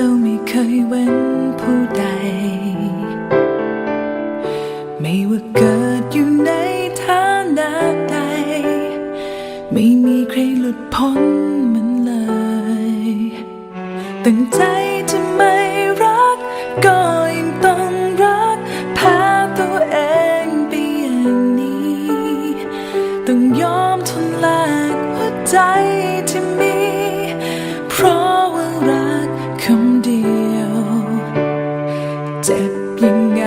จ้าไม่เคยเว้นผู้ใด ไม่ว่าเกิดอยู่ในฐานะใด ไม่มีใครหลุดพ้นมันเลย ตั้งใจจะไม่รักก็ยังต้องรักพาตัวเองไปอย่างนี้ ต้องยอมทนแลกหัวใจ คำเดียว เจ็บยังไง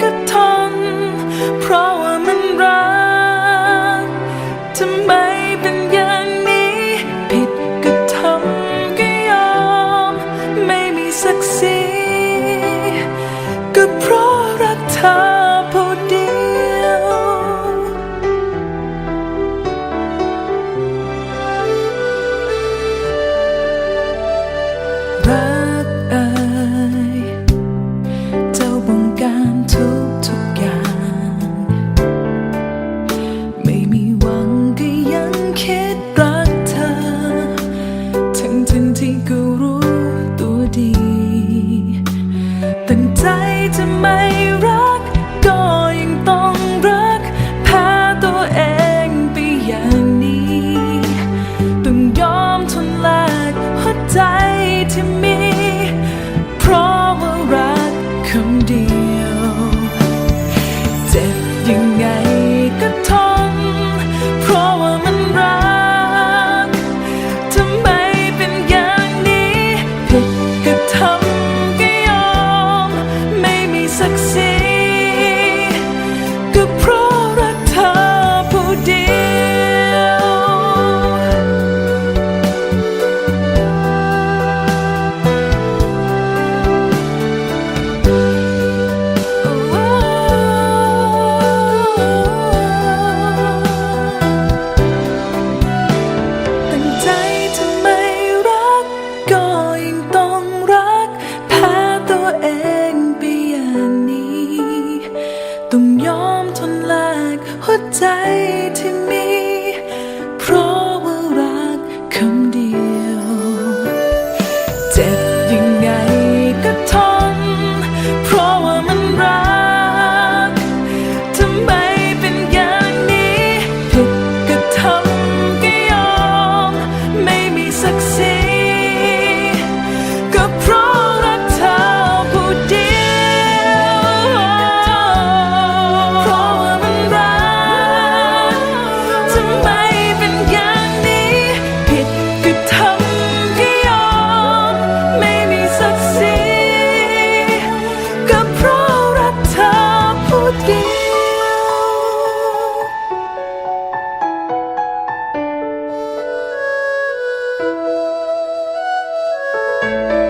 ก็ทน เพราะว่ามันรักทำไมเป็นอย่างนี้ ผิดก็ทำก็ยอม ไม่มีสักสิ ใจ ใจที่ Música